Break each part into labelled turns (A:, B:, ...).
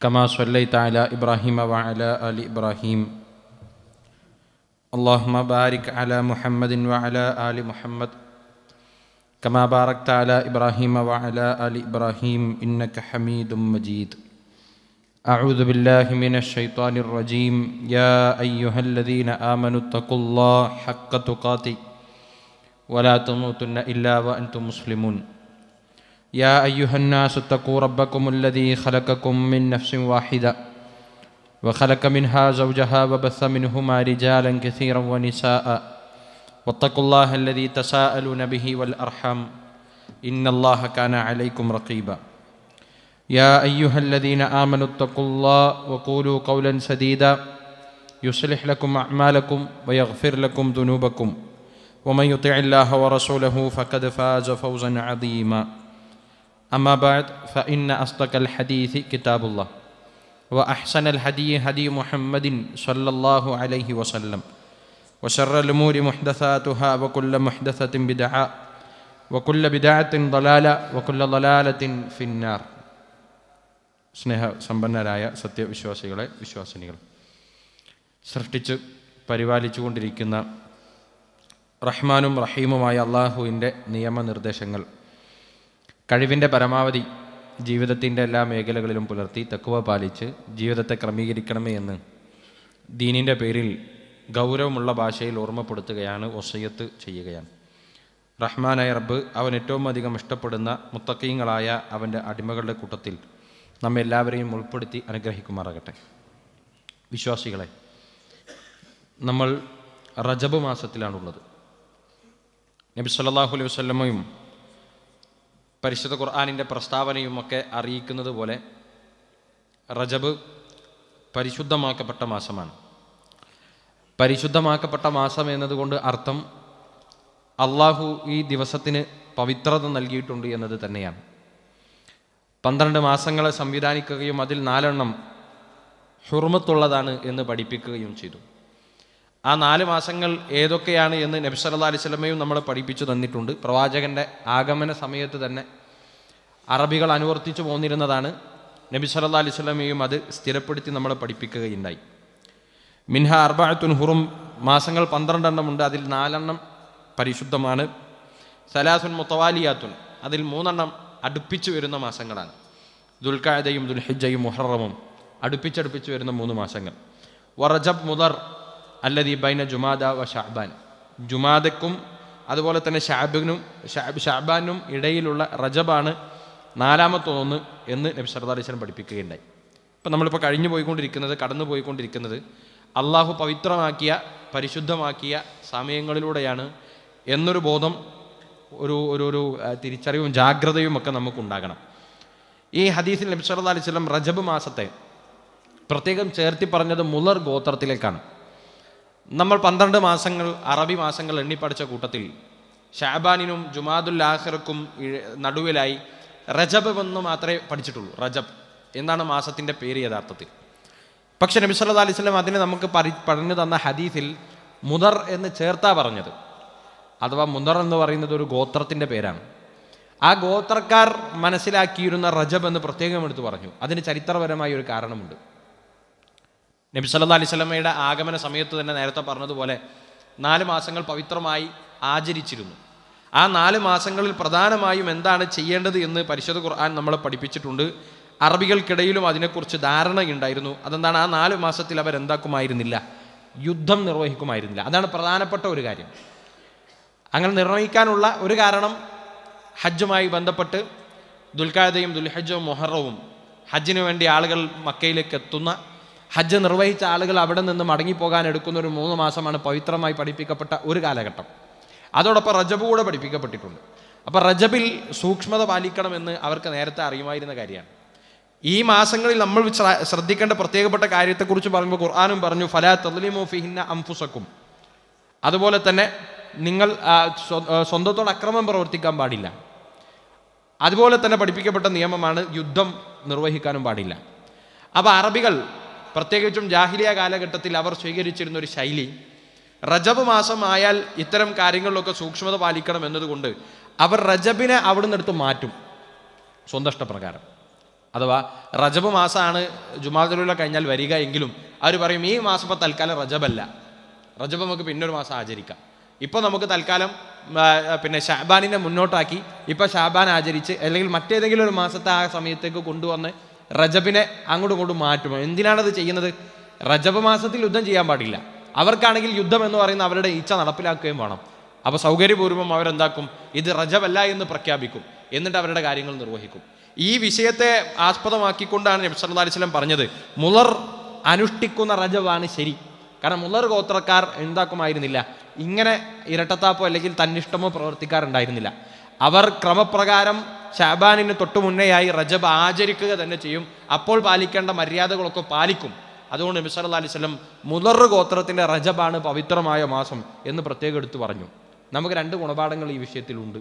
A: كما صليت على إبراهيم وعلى آل إبراهيم. اللهم بارك على محمد وعلى آل محمد. كما باركت على إبراهيم وعلى آل إبراهيم إنك حميد مجيد. أعوذ بالله من الشيطان الرجيم. يا أيها الذين آمنوا اتقوا الله حق تقاته ولا تموتن إلا وأنتم مسلمون. يا أيها الناس اتقوا ربكم الذي خلقكم من نفس واحدة وخلق منها زوجها وبث منهما رجالا كثيرا ونساء واتقوا الله الذي تساءلون به والأرحام إن الله كان عليكم رقيبا. يا أيها الذين آمنوا اتقوا الله وقولوا قولا سديدا يصلح لكم أعمالكم ويغفر لكم ذنوبكم ومن يطع الله ورسوله فقد فاز فوزا عظيما. أما بعد فإن أصدق الحديث كتاب الله وأحسن الهدي هدي محمد صلى الله عليه وسلم وشر الأمور محدثاتها وكل محدثة بدعة وكل بدعة ضلالة وكل ضلالة في النار സ്നേഹ സമ്പന്നരായ സത്യവിശ്വാസികളെ വിശ്വാസിനികൾ സൃഷ്ടിച്ച് പരിപാലിച്ചുകൊണ്ടിരിക്കുന്ന റഹ്മാനും റഹീമുമായ അള്ളാഹുവിൻ്റെ നിയമനിർദ്ദേശങ്ങൾ കഴിവിന്റെ പരമാവധി ജീവിതത്തിന്റെ എല്ലാ മേഖലകളിലും പുലർത്തി തക്കുവ പാലിച്ച് ജീവിതത്തെ ക്രമീകരിക്കണമേ എന്ന് ദീനിന്റെ പേരിൽ ഗൗരവമുള്ള ഭാഷയിൽ ഓർമ്മപ്പെടുത്തുകയാണ് ഒസയത്ത് ചെയ്യുകയാണ്. റഹ്മാനായ റബ്ബ് അവൻ ഏറ്റവും അധികം ഇഷ്ടപ്പെടുന്ന മുത്തക്കീങ്ങളായ അവന്റെ അടിമകളുടെ കൂട്ടത്തിൽ നമ്മെ എല്ലാവരെയും ഉൾപ്പെടുത്തി അനുഗ്രഹിക്കുമാറാകട്ടെ. വിശ്വാസികളെ നമ്മൾ റജബ് മാസത്തിലാണുള്ളത്. നബി സല്ലല്ലാഹു അലൈഹി വസല്ലമയും പരിശുദ്ധ ഖുർആാനിന്റെ പ്രസ്താവനയും ഒക്കെ അറിയിക്കുന്നത് പോലെ റജബ് പരിശുദ്ധമാക്കപ്പെട്ട മാസമാണ്. പരിശുദ്ധമാക്കപ്പെട്ട മാസം എന്നതുകൊണ്ട് അർത്ഥം അള്ളാഹു ഈ ദിവസത്തിന് പവിത്രത നൽകിയിട്ടുണ്ട് എന്നത് തന്നെയാണ്. പന്ത്രണ്ട് മാസങ്ങളെ സംവിധാനിക്കുകയും അതിൽ നാലെണ്ണം ഹുർമത്തുള്ളതാണ് എന്ന് പഠിപ്പിക്കുകയും ചെയ്തു. ആ നാല് മാസങ്ങൾ ഏതൊക്കെയാണ് എന്ന് നബി സല്ലാ അലൈഹി സ്വലമയും നമ്മൾ പഠിപ്പിച്ചു തന്നിട്ടുണ്ട്. പ്രവാചകന്റെ ആഗമന സമയത്ത് തന്നെ അറബികൾ അനുവർത്തിച്ചു പോന്നിരുന്നതാണ്. നബി സല്ലാ അലൈഹി സ്വലമയും അത് സ്ഥിരപ്പെടുത്തി നമ്മൾ പഠിപ്പിക്കുകയുണ്ടായി. മിൻഹ അർബാത്തുൻ ഹുറും മാസങ്ങൾ പന്ത്രണ്ടെണ്ണം ഉണ്ട്. അതിൽ നാലെണ്ണം പരിശുദ്ധമാണ്. സലാസുൻ മുത്തവാലിയാത്തുൻ അതിൽ മൂന്നെണ്ണം അടുപ്പിച്ചു വരുന്ന മാസങ്ങളാണ്. ദുൽഖായതയും ദുൽഹിജയും മുഹറമും അടുപ്പിച്ചടുപ്പിച്ച് വരുന്ന മൂന്ന് മാസങ്ങൾ. വറജബ് മുദർ അല്ലദീ ബൈന ജുമാദ വ ഷാബാൻ ജുമാദക്കും അതുപോലെ തന്നെ ഷാബിനും ഷാബ് ഷാബാനും ഇടയിലുള്ള റജബാണ് നാലാമത്തെ ഒന്ന് എന്ന് നബി സർദാർ അലിസ്ലം പഠിപ്പിക്കുകയുണ്ടായി. ഇപ്പം നമ്മളിപ്പോൾ കഴിഞ്ഞു പോയിക്കൊണ്ടിരിക്കുന്നത് കടന്നു പോയിക്കൊണ്ടിരിക്കുന്നത് അള്ളാഹു പവിത്രമാക്കിയ പരിശുദ്ധമാക്കിയ സമയങ്ങളിലൂടെയാണ് എന്നൊരു ബോധം ഒരു ഒരു ഒരു തിരിച്ചറിവും ജാഗ്രതയും ഒക്കെ നമുക്കുണ്ടാകണം. ഈ ഹദീസിൽ നബി അലൈഹി വസല്ലം റജബ് മാസത്തെ പ്രത്യേകം ചേർത്തി പറഞ്ഞത് മുലർ ഗോത്രത്തിലേക്കാണ്. നമ്മൾ പന്ത്രണ്ട് മാസങ്ങൾ അറബി മാസങ്ങൾ എണ്ണിപ്പടിച്ച കൂട്ടത്തിൽ ഷാബാനിനും ജുമാദുൽ ആഹിറക്കും നടുവിലായി റജബ് എന്ന് മാത്രമേ പഠിച്ചിട്ടുള്ളൂ. റജബ് എന്നാണ് മാസത്തിന്റെ പേര് യഥാർത്ഥത്തിൽ. പക്ഷെ നബി സല്ലാ അലൈഹി അതിനെ നമുക്ക് പരി പറഞ്ഞു തന്ന ഹദീസിൽ മുദർ എന്ന് ചേർത്താ പറഞ്ഞത്. അഥവാ മുദർ എന്ന് പറയുന്നത് ഒരു ഗോത്രത്തിന്റെ പേരാണ്. ആ ഗോത്രക്കാർ മനസ്സിലാക്കിയിരുന്ന റജബ് എന്ന് പ്രത്യേകം എടുത്തു പറഞ്ഞു. അതിന് ചരിത്രപരമായ ഒരു കാരണമുണ്ട്. നബി സല്ലാ അലൈഹി സ്വലമയുടെ ആഗമന സമയത്ത് തന്നെ നേരത്തെ പറഞ്ഞതുപോലെ നാല് മാസങ്ങൾ പവിത്രമായി ആചരിച്ചിരുന്നു. ആ നാല് മാസങ്ങളിൽ പ്രധാനമായും എന്താണ് ചെയ്യേണ്ടത് എന്ന് പരിശുദ്ധ ഖുർആൻ നമ്മളെ പഠിപ്പിച്ചിട്ടുണ്ട്. അറബികൾക്കിടയിലും അതിനെക്കുറിച്ച് ധാരണയുണ്ടായിരുന്നു. അതെന്താണ്? ആ നാല് മാസത്തിൽ അവർ എന്താക്കുമായിരുന്നില്ല യുദ്ധം നിർവഹിക്കുമായിരുന്നില്ല. അതാണ് പ്രധാനപ്പെട്ട ഒരു കാര്യം. അങ്ങനെ നിർവഹിക്കാനുള്ള ഒരു കാരണം ഹജ്ജുമായി ബന്ധപ്പെട്ട് ദുൽഖാദയും ദുൽഹജ്ജും മൊഹറവും ഹജ്ജിനു വേണ്ടി ആളുകൾ മക്കയിലേക്ക് എത്തുന്ന ഹജ്ജ് നിർവഹിച്ച ആളുകൾ അവിടെ നിന്ന് മടങ്ങിപ്പോകാൻ എടുക്കുന്ന ഒരു മൂന്ന് മാസമാണ് പവിത്രമായി പഠിപ്പിക്കപ്പെട്ട ഒരു കാലഘട്ടം. അതോടൊപ്പം റജബ് കൂടെ പഠിപ്പിക്കപ്പെട്ടിട്ടുണ്ട്. അപ്പോൾ റജബിൽ സൂക്ഷ്മത പാലിക്കണമെന്ന് അവർക്ക് നേരത്തെ അറിയുമായിരുന്ന കാര്യമാണ്. ഈ മാസങ്ങളിൽ നമ്മൾ ശ്ര- ശ്രദ്ധിക്കേണ്ട പ്രത്യേകപ്പെട്ട കാര്യത്തെക്കുറിച്ച് പറയുമ്പോൾ ഖുർആാനും പറഞ്ഞു ഫലാ തദ്ലിമോ ഫിഹിന്ന അംഫുസക്കും. അതുപോലെ തന്നെ നിങ്ങൾ സ്വന്തത്തോട് അക്രമം പ്രവർത്തിക്കാൻ പാടില്ല. അതുപോലെ തന്നെ പഠിപ്പിക്കപ്പെട്ട നിയമമാണ് യുദ്ധം നിർവഹിക്കാനും പാടില്ല. അപ്പോൾ അറബികൾ പ്രത്യേകിച്ചും ജാഹിലിയ കാലഘട്ടത്തിൽ അവർ സ്വീകരിച്ചിരുന്ന ഒരു ശൈലി. റജബ് മാസം ആയാൽ ഇത്തരം കാര്യങ്ങളിലൊക്കെ സൂക്ഷ്മത പാലിക്കണം എന്നതുകൊണ്ട് അവർ റജബിനെ അവിടുന്ന് എടുത്ത് മാറ്റും. സ്വന്തം ഇഷ്ടപ്രകാരം. അഥവാ റജബ് മാസമാണ് ജുമാതുല കഴിഞ്ഞാൽ വരിക എങ്കിലും അവർ പറയും ഈ മാസം ഇപ്പോൾ തൽക്കാലം റജബല്ല. റജബ് നമുക്ക് പിന്നൊരു മാസം ആചരിക്കാം. ഇപ്പോൾ നമുക്ക് തൽക്കാലം പിന്നെ ഷാബാനിനെ മുന്നോട്ടാക്കി ഇപ്പോൾ ഷാബാൻ ആചരിച്ച് അല്ലെങ്കിൽ മറ്റേതെങ്കിലും ഒരു മാസത്തെ ആ സമയത്തേക്ക് കൊണ്ടുവന്ന് റജബിനെ അങ്ങോട്ടും ഇങ്ങോട്ടും മാറ്റുമോ? എന്തിനാണത് ചെയ്യുന്നത്? റജബ് മാസത്തിൽ യുദ്ധം ചെയ്യാൻ പാടില്ല. അവർക്കാണെങ്കിൽ യുദ്ധം എന്ന് പറയുന്ന അവരുടെ ഇച്ഛ നടപ്പിലാക്കുകയും വേണം. അപ്പോൾ സൗകര്യപൂർവം അവരെന്താക്കും? ഇത് റജബല്ല എന്ന് പ്രഖ്യാപിക്കും. എന്നിട്ട് അവരുടെ കാര്യങ്ങൾ നിർവഹിക്കും. ഈ വിഷയത്തെ ആസ്പദമാക്കിക്കൊണ്ടാണ് നബി സല്ലല്ലാഹു അലൈഹി വസല്ലം പറഞ്ഞത് മുലർ അനുഷ്ഠിക്കുന്ന റജബാണ് ശരി. കാരണം മുലർ ഗോത്രക്കാർ എന്താക്കുമായിരുന്നില്ല? ഇങ്ങനെ ഇരട്ടത്താപ്പോ അല്ലെങ്കിൽ തന്നിഷ്ടമോ പ്രവർത്തിക്കാറുണ്ടായിരുന്നില്ല. അവർ ക്രമപ്രകാരം ഷാബാനിന് തൊട്ടു മുന്നേയായി റജബ് ആചരിക്കുക തന്നെ ചെയ്യും. അപ്പോൾ പാലിക്കേണ്ട മര്യാദകളൊക്കെ പാലിക്കും. അതുകൊണ്ട് സല്ലല്ലാഹു അലൈഹി വസല്ലം മുലർ ഗോത്രത്തിന്റെ റജബാണ് പവിത്രമായ മാസം എന്ന് പ്രത്യേകം എടുത്തു പറഞ്ഞു. നമുക്ക് രണ്ട് ഗുണപാഠങ്ങൾ ഈ വിഷയത്തിലുണ്ട്.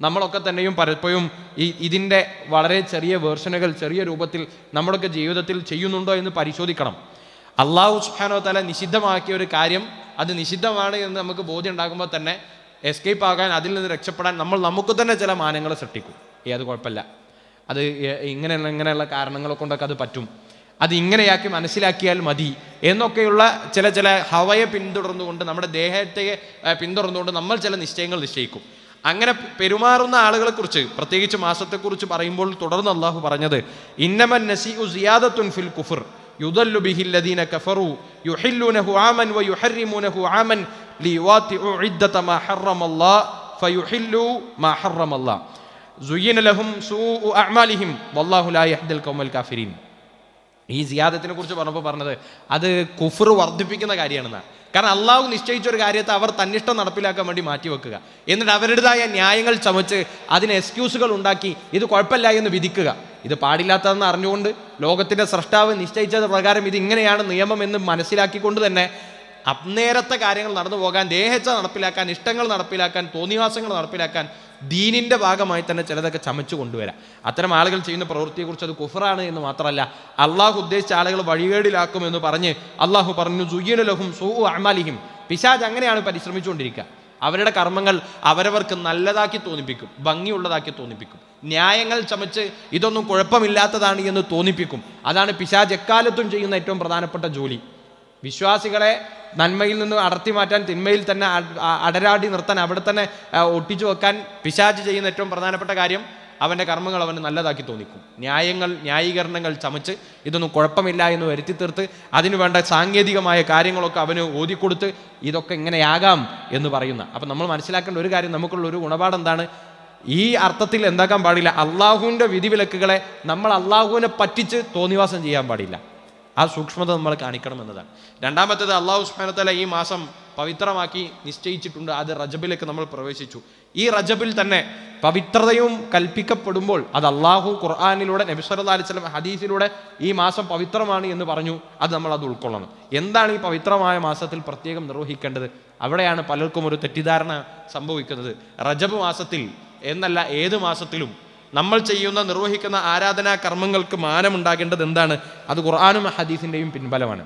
A: നമ്മളൊക്കെ തന്നെയും പലപ്പോഴും ഈ ഇതിന്റെ വളരെ ചെറിയ വേർഷനുകൾ ചെറിയ രൂപത്തിൽ നമ്മളൊക്കെ ജീവിതത്തിൽ ചെയ്യുന്നുണ്ടോ എന്ന് പരിശോധിക്കണം. അള്ളാഹു സുഹാനോ തല നിഷിദ്ധമാക്കിയ ഒരു കാര്യം അത് നിഷിദ്ധമാണ് എന്ന് നമുക്ക് ബോധ്യം ഉണ്ടാകുമ്പോൾ തന്നെ എസ്കേപ്പ് ആകാൻ അതിൽ നിന്ന് രക്ഷപ്പെടാൻ നമ്മൾ നമുക്ക് തന്നെ ചില മാനങ്ങളെ സൃഷ്ടിക്കും. അത് കുഴപ്പമില്ല. അത് ഇങ്ങനെ ഇങ്ങനെയുള്ള കാരണങ്ങളെ കൊണ്ടൊക്കെ അത് പറ്റും. അത് ഇങ്ങനെയാക്കി മനസ്സിലാക്കിയാൽ മതി എന്നൊക്കെയുള്ള ചില ചില ഹവയെ പിന്തുടർന്നുകൊണ്ട് നമ്മുടെ ദേഹത്തെ പിന്തുടർന്നുകൊണ്ട് നമ്മൾ ചില നിശ്ചയങ്ങൾ നിശ്ചയിക്കും. അങ്ങനെ പെരുമാറുന്ന ആളുകളെ കുറിച്ച് പ്രത്യേകിച്ച് മാസത്തെക്കുറിച്ച് പറയുമ്പോൾ തുടർന്ന് അള്ളാഹു പറഞ്ഞത് ഇന്നമൻ നസീഉ സിയാദത്തുൻ ഫിൽ കുഫർ യുദല്ലു ബിഹില്ലദീന ലദീന കഫറു യുഹില്ലുനഹു ആമൻ വ വയുഹർരിമുനഹു ആമൻ ലിയുവാത്തിഉ ഇദ്ദത മാ ഹറമല്ലാ ഫയുഹില്ലു മാ ഹറമല്ലാഹ് കാഫിരീൻ. ഈ സിയാദത്തിനെ കുറിച്ച് പറഞ്ഞപ്പോൾ പറഞ്ഞത് അത് കുഫർ വർദ്ധിപ്പിക്കുന്ന കാര്യമാണെന്നാണ് കാരണം അള്ളാഹു നിശ്ചയിച്ച ഒരു കാര്യത്തെ അവർ തന്നിഷ്ടം നടപ്പിലാക്കാൻ വേണ്ടി മാറ്റിവെക്കുക. എന്നിട്ട് അവരുടേതായ ന്യായങ്ങൾ ചമച്ച് അതിന് എക്സ്ക്യൂസുകൾ ഉണ്ടാക്കി ഇത് കുഴപ്പമില്ല എന്ന് വിധിക്കുക. ഇത് പാടില്ലാത്തതെന്ന് അറിഞ്ഞുകൊണ്ട് ലോകത്തിന്റെ സൃഷ്ടാവ് നിശ്ചയിച്ചത് പ്രകാരം ഇത് ഇങ്ങനെയാണ് നിയമം എന്ന് മനസ്സിലാക്കിക്കൊണ്ട് തന്നെ അന്നേരത്തെ കാര്യങ്ങൾ നടന്നു പോകാൻ ദേഹച്ച നടപ്പിലാക്കാൻ ഇഷ്ടങ്ങൾ നടപ്പിലാക്കാൻ തോന്നിവാസങ്ങൾ നടപ്പിലാക്കാൻ ദീനിന്റെ ഭാഗമായി തന്നെ ചിലതൊക്കെ ചമച്ചു കൊണ്ടുവരാം. അത്തരം ആളുകൾ ചെയ്യുന്ന പ്രവൃത്തിയെക്കുറിച്ച് അത് കുഫറാണ് എന്ന് മാത്രമല്ല അള്ളാഹു ഉദ്ദേശിച്ച ആളുകൾ വഴികേടിലാക്കും എന്ന് പറഞ്ഞ് അള്ളാഹു പറഞ്ഞു സുയ്യനുലഹും സൂ അമാലിഹിം പിശാജ് അങ്ങനെയാണ് പരിശ്രമിച്ചുകൊണ്ടിരിക്കുക. അവരുടെ കർമ്മങ്ങൾ അവരവർക്ക് നല്ലതാക്കി തോന്നിപ്പിക്കും ഭംഗിയുള്ളതാക്കി തോന്നിപ്പിക്കും. ന്യായങ്ങൾ ചമച്ച് ഇതൊന്നും കുഴപ്പമില്ലാത്തതാണ് എന്ന് തോന്നിപ്പിക്കും. അതാണ് പിശാജ് എക്കാലത്തും ചെയ്യുന്ന ഏറ്റവും പ്രധാനപ്പെട്ട ജോലി. വിശ്വാസികളെ നന്മയിൽ നിന്ന് അടർത്തി മാറ്റാൻ തിന്മയിൽ തന്നെ അടരാടി നിർത്താൻ അവിടെ തന്നെ ഒട്ടിച്ചു വെക്കാൻ പിശാച്ച് ചെയ്യുന്ന ഏറ്റവും പ്രധാനപ്പെട്ട കാര്യം അവന്റെ കർമ്മങ്ങൾ അവന് നല്ലതാക്കി തോന്നിക്കും. ന്യായങ്ങൾ ന്യായീകരണങ്ങൾ ചമച്ച് ഇതൊന്നും കുഴപ്പമില്ല എന്ന് വരുത്തി തീർത്ത് അതിനു വേണ്ട സാങ്കേതികമായ കാര്യങ്ങളൊക്കെ അവന് ഓതിക്കൊടുത്ത് ഇതൊക്കെ ഇങ്ങനെയാകാം എന്ന് പറയുന്ന. അപ്പം നമ്മൾ മനസ്സിലാക്കേണ്ട ഒരു കാര്യം നമുക്കുള്ള ഒരു ഗുണപാഠം എന്താണ് ഈ അർത്ഥത്തിൽ എന്താക്കാൻ പാടില്ല? അള്ളാഹുവിന്റെ വിധിവിലക്കുകളെ നമ്മൾ അള്ളാഹുവിനെ പറ്റിച്ച് തോന്നിവാസം ചെയ്യാൻ പാടില്ല. ആ സൂക്ഷ്മത നമ്മൾ കാണിക്കണം എന്നതാണ് രണ്ടാമത്തേത് അള്ളാഹു സ്മാനത്തല ഈ മാസം പവിത്രമാക്കി നിശ്ചയിച്ചിട്ടുണ്ട്. അത് റജബിലേക്ക് നമ്മൾ പ്രവേശിച്ചു. ഈ റജബിൽ തന്നെ പവിത്രതയും കൽപ്പിക്കപ്പെടുമ്പോൾ അത് അള്ളാഹു ഖുർആാനിലൂടെ നബിസ്വല്ലാ അലിസ്ലം ഹദീസിലൂടെ ഈ മാസം പവിത്രമാണ് എന്ന് പറഞ്ഞു അത് നമ്മൾ അത് ഉൾക്കൊള്ളണം. എന്താണ് ഈ പവിത്രമായ മാസത്തിൽ പ്രത്യേകം നിർവഹിക്കേണ്ടത്? അവിടെയാണ് പലർക്കും ഒരു തെറ്റിദ്ധാരണ സംഭവിക്കുന്നത്. റജബ് മാസത്തിൽ എന്നല്ല ഏത് മാസത്തിലും നമ്മൾ ചെയ്യുന്ന നിർവഹിക്കുന്ന ആരാധനാ കർമ്മങ്ങൾക്ക് മാനമുണ്ടാകേണ്ടത് എന്താണ്? അത് ഖുർആാനും ഹദീസിന്റെയും പിൻബലമാണ്.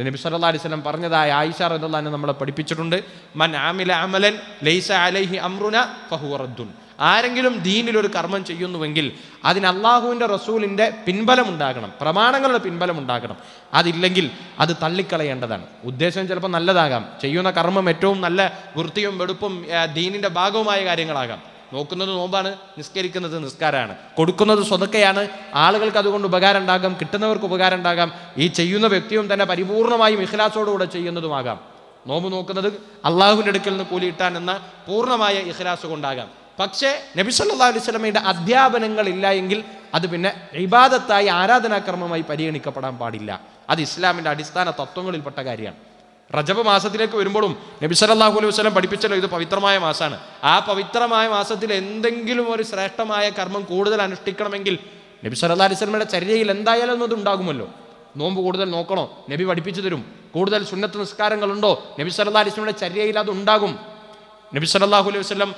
A: നബി സല്ലാ അലൈഹി വസല്ലം പറഞ്ഞതായ ആയിഷ റളിയല്ലാഹു നമ്മളെ പഠിപ്പിച്ചിട്ടുണ്ട്. മൻ ആമില അമലൻ ലൈസ അലൈഹി അമ്രുന ഫഹുവ റദ്ദുൻ. ആരെങ്കിലും ദീനിൽ ഒരു കർമ്മം ചെയ്യുന്നുവെങ്കിൽ അതിന് അള്ളാഹുവിന്റെ റസൂലിന്റെ പിൻബലം ഉണ്ടാകണം പ്രമാണങ്ങളുടെ പിൻബലം ഉണ്ടാകണം അതില്ലെങ്കിൽ അത് തള്ളിക്കളയേണ്ടതാണ്. ഉദ്ദേശം ചിലപ്പോൾ നല്ലതാകാം. ചെയ്യുന്ന കർമ്മം ഏറ്റവും നല്ല വൃത്തിയും വെടുപ്പും ദീനിന്റെ ഭാഗവുമായ കാര്യങ്ങളാകാം. നോക്കുന്നത് നോമ്പാണ് നിസ്കരിക്കുന്നത് നിസ്കാരമാണ്. കൊടുക്കുന്നത് സ്വതക്കയാണ്. ആളുകൾക്ക് അതുകൊണ്ട് ഉപകാരം ഉണ്ടാകാം കിട്ടുന്നവർക്ക് ഉപകാരം ഉണ്ടാകാം. ഈ ചെയ്യുന്ന വ്യക്തിയും തന്നെ പരിപൂർണമായും ഇഖ്ലാസോടുകൂടെ ചെയ്യുന്നതുമാകാം. നോമ്പ് നോക്കുന്നത് അള്ളാഹുവിന്റെ അടുക്കൽ നിന്ന് കൂലി കിട്ടാൻ എന്ന പൂർണമായ ഇഖ്ലാസ് കൊണ്ടാകാം. പക്ഷേ നബി സല്ലല്ലാഹു അലൈഹി സ്വലമയുടെ അധ്യാപനങ്ങൾ ഇല്ല എങ്കിൽ അത് പിന്നെ ഇബാദത്തായി ആരാധനാക്രമമായി പരിഗണിക്കപ്പെടാൻ പാടില്ല. അത് ഇസ്ലാമിന്റെ അടിസ്ഥാന തത്വങ്ങളിൽപ്പെട്ട കാര്യമാണ്. റജബ് മാസത്തിലേക്ക് വരുമ്പോഴും നബി സല്ലല്ലാഹു അലൈഹി വസ്ലം പഠിപ്പിച്ചല്ലോ ഇത് പവിത്രമായ മാസമാണ്. ആ പവിത്രമായ മാസത്തിൽ എന്തെങ്കിലും ഒരു ശ്രേഷ്ഠമായ കർമ്മം കൂടുതൽ അനുഷ്ഠിക്കണമെങ്കിൽ നബി സല്ലാ അലിസ്ലമയുടെ ചര്യയിൽ എന്തായാലും അത് ഉണ്ടാകുമല്ലോ. നോമ്പ് കൂടുതൽ നോക്കണോ? നബി പഠിപ്പിച്ചു തരും. കൂടുതൽ സുന്നത്ത് നിസ്കാരങ്ങളുണ്ടോ? നബി സല്ലാ അലിസ്ലമയുടെ ചര്യയിൽ അത് ഉണ്ടാകും. നബി സല്ലല്ലാഹു അലൈഹി വസ്ലം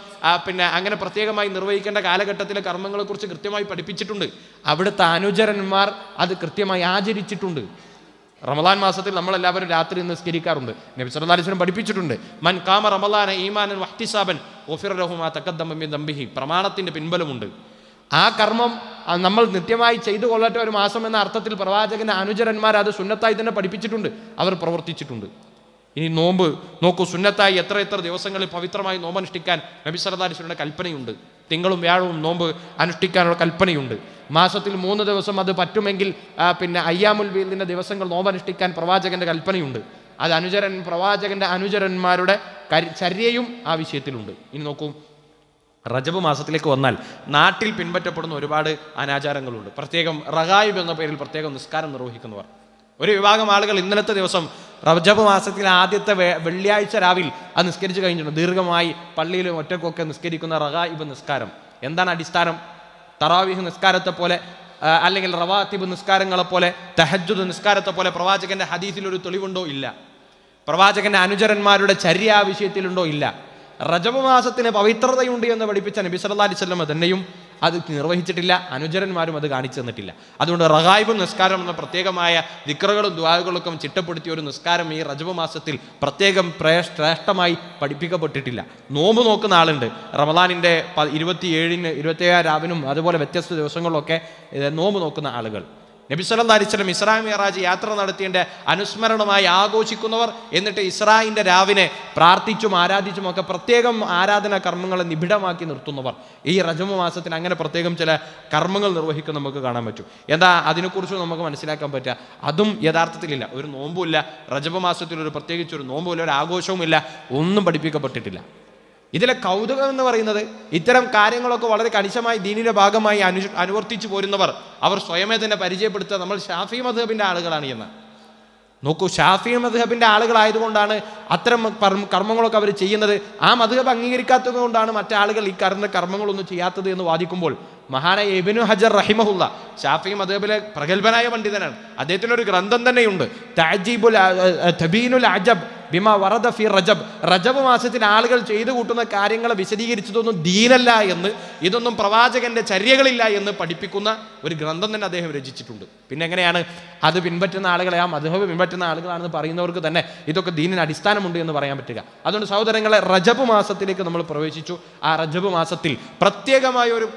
A: പിന്നെ അങ്ങനെ പ്രത്യേകമായി നിർവഹിക്കേണ്ട കാലഘട്ടത്തിലെ കർമ്മങ്ങളെക്കുറിച്ച് കൃത്യമായി പഠിപ്പിച്ചിട്ടുണ്ട്. അവിടുത്തെ അനുചരന്മാർ അത് കൃത്യമായി ആചരിച്ചിട്ടുണ്ട്. റമദാൻ മാസത്തിൽ നമ്മളെല്ലാവരും രാത്രി നിസ്കരിക്കാറുണ്ട്. നബി വസല്ലം പഠിപ്പിച്ചിട്ടുണ്ട്. മൻ കാമ റമദാന ഈമാനൻ വഹ്തിസാബൻ ഗുഫിറ ലഹു മാ തഖദ്ദമ മിൻ ദംബിഹി. പ്രമാണത്തിന്റെ പിൻബലമുണ്ട്. ആ കർമ്മം നമ്മൾ നിത്യമായി ചെയ്തു കൊള്ളട്ടെ ഒരു മാസം എന്ന അർത്ഥത്തിൽ പ്രവാചകന്റെ അനുചരന്മാർ അത് സുന്നത്തായി തന്നെ പഠിപ്പിച്ചിട്ടുണ്ട്. അവർ പ്രവർത്തിച്ചിട്ടുണ്ട്. ഇനി നോമ്പ് നോക്കൂ സുന്നത്തായി എത്ര എത്ര ദിവസങ്ങളിൽ പവിത്രമായി നോമ്പനുഷ്ഠിക്കാൻ നബി വസല്ലമയുടെ കൽപ്പനയുണ്ട്. തിങ്കളും വ്യാഴവും നോമ്പ് അനുഷ്ഠിക്കാനുള്ള കൽപ്പനയുണ്ട്. മാസത്തിൽ മൂന്ന് ദിവസം അത് പറ്റുമെങ്കിൽ പിന്നെ അയ്യാമുൽ വീലിന്റെ ദിവസങ്ങൾ നോമ്പ് അനുഷ്ഠിക്കാൻ പ്രവാചകന്റെ കൽപ്പനയുണ്ട്. അത് അനുചരൻ പ്രവാചകന്റെ അനുചരന്മാരുടെ ചര്യയും ആ വിഷയത്തിലുണ്ട്. ഇനി നോക്കൂ. റജബ് മാസത്തിലേക്ക് വന്നാൽ നാട്ടിൽ പിൻപറ്റപ്പെടുന്ന ഒരുപാട് അനാചാരങ്ങളുണ്ട്. പ്രത്യേകം റഗായിബ് എന്ന പേരിൽ പ്രത്യേകം നിസ്കാരം നിർവഹിക്കുന്നവർ. ഒരു വിഭാഗം ആളുകൾ ഇന്നലത്തെ ദിവസം റജബ് മാസത്തിൽ ആദ്യത്തെ വെള്ളിയാഴ്ച രാവിൽ അത് നിസ്കരിച്ച് കഴിഞ്ഞിട്ടുണ്ട്. ദീർഘമായി പള്ളിയിലും ഒറ്റക്കൊക്കെ നിസ്കരിക്കുന്ന റഹായിബ് നിസ്കാരം. എന്താണ് അടിസ്ഥാനം? തറാവിഹ് നിസ്കാരത്തെ പോലെ അല്ലെങ്കിൽ റവാത്തിബ് നിസ്കാരങ്ങളെ പോലെ തഹജുദ് നിസ്കാരത്തെ പോലെ പ്രവാചകന്റെ ഹദീസിൽ ഒരു തെളിവുണ്ടോ? ഇല്ല. പ്രവാചകന്റെ അനുചരന്മാരുടെ ചര്യ ആ വിഷയത്തിലുണ്ടോ? ഇല്ല. റജബ് മാസത്തിന് പവിത്രതയുണ്ട് എന്ന് പഠിപ്പിച്ച നബി സല്ലാ അലൈഹി വസല്ലം തന്നെയും അത് നിർവഹിച്ചിട്ടില്ല അനുചരന്മാരും അത് കാണിച്ചു തന്നിട്ടില്ല. അതുകൊണ്ട് റഹായിബും നിസ്കാരം എന്ന പ്രത്യേകമായ ദിക്റകളും ദ്വാരകളൊക്കെ ചിട്ടപ്പെടുത്തിയ ഒരു നിസ്കാരം ഈ റജബ് മാസത്തിൽ പ്രത്യേകം പ്രേ- ശ്രേഷ്ഠമായി പഠിപ്പിക്കപ്പെട്ടിട്ടില്ല. നോമ്പ് നോക്കുന്ന ആളുണ്ട്. റമദാനിന്റെ ഇരുപത്തിയേഴിന് ഇരുപത്തിയേഴ് രാവിനും അതുപോലെ വ്യത്യസ്ത ദിവസങ്ങളിലൊക്കെ നോമ്പ് നോക്കുന്ന ആളുകൾ. നബി അലിസ്ലം ഇസ്രാ മിറാജ് യാത്ര നടത്തിയതിന്റെ അനുസ്മരണമായി ആഘോഷിക്കുന്നവർ എന്നിട്ട് ഇസ്രായിന്റെ രാവിനെ പ്രാർത്ഥിച്ചും ആരാധിച്ചും ഒക്കെ പ്രത്യേകം ആരാധനാ കർമ്മങ്ങളെ നിബിഡമാക്കി നിർത്തുന്നവർ. ഈ റജമ മാസത്തിൽ അങ്ങനെ പ്രത്യേകം ചില കർമ്മങ്ങൾ നിർവഹിക്കുന്ന നമുക്ക് കാണാൻ പറ്റും. എന്താ അതിനെക്കുറിച്ച് നമുക്ക് മനസ്സിലാക്കാൻ പറ്റുക? അതും യഥാർത്ഥത്തിലില്ല. ഒരു നോമ്പുമില്ല. റജബ മാസത്തിൽ ഒരു പ്രത്യേകിച്ച് ഒരു നോമ്പുമില്ല ഒരു ആഘോഷവുമില്ല. ഒന്നും പഠിപ്പിക്കപ്പെട്ടിട്ടില്ല. ഇതിലെ കൗതുകം എന്ന് പറയുന്നത് ഇത്തരം കാര്യങ്ങളൊക്കെ വളരെ കണിശമായി ദീനിന്റെ ഭാഗമായി അനു അനുവർത്തിച്ചു പോരുന്നവർ അവർ സ്വയമേ തന്നെ പരിചയപ്പെടുത്തുക. നമ്മൾ ഷാഫി മധുഹബിന്റെ ആളുകളാണ് എന്ന്. നോക്കൂ ഷാഫി മധുഹബിന്റെ ആളുകളായതുകൊണ്ടാണ് അത്തരം കർമ്മങ്ങളൊക്കെ അവർ ചെയ്യുന്നത്. ആ മധുഹബ് അംഗീകരിക്കാത്തത് കൊണ്ടാണ് മറ്റാളുകൾ ഈ കർമ്മ കർമ്മങ്ങളൊന്നും ചെയ്യാത്തത് എന്ന് വാദിക്കുമ്പോൾ മഹാനായ എബിനു ഹജർ റഹിമഹുല്ല ഷാഫി മധുഹബിലെ പ്രഗത്ഭനായ പണ്ഡിതനാണ്. അദ്ദേഹത്തിന് ഒരു ഗ്രന്ഥം തന്നെയുണ്ട്. താജീബുൽ തബീനുൽ അജബ് ബിമ വറദ ഫി റജബ്. റജബ് മാസത്തിൽ ആളുകൾ ചെയ്തു കൂട്ടുന്ന കാര്യങ്ങളെ വിശദീകരിച്ചതൊന്നും ദീനല്ല എന്ന് ഇതൊന്നും പ്രവാചകന്റെ ചര്യകളില്ല എന്ന് പഠിപ്പിക്കുന്ന ഒരു ഗ്രന്ഥം തന്നെ അദ്ദേഹം രചിച്ചിട്ടുണ്ട്. പിന്നെ എങ്ങനെയാണ്? അത് പിൻപറ്റുന്ന ആളുകളെ ആ മധുഹബ് പിൻപറ്റുന്ന ആളുകളാണെന്ന് പറയുന്നവർക്ക് തന്നെ ഇതൊക്കെ ദീനിന് അടിസ്ഥാനമുണ്ട് എന്ന് പറയാൻ പറ്റുക. അതുകൊണ്ട് സഹോദരങ്ങളെ റജബ് മാസത്തിലേക്ക് നമ്മൾ പ്രവേശിച്ചു. ആ റജബ് മാസത്തിൽ പ്രത്യേകമായ ഒരു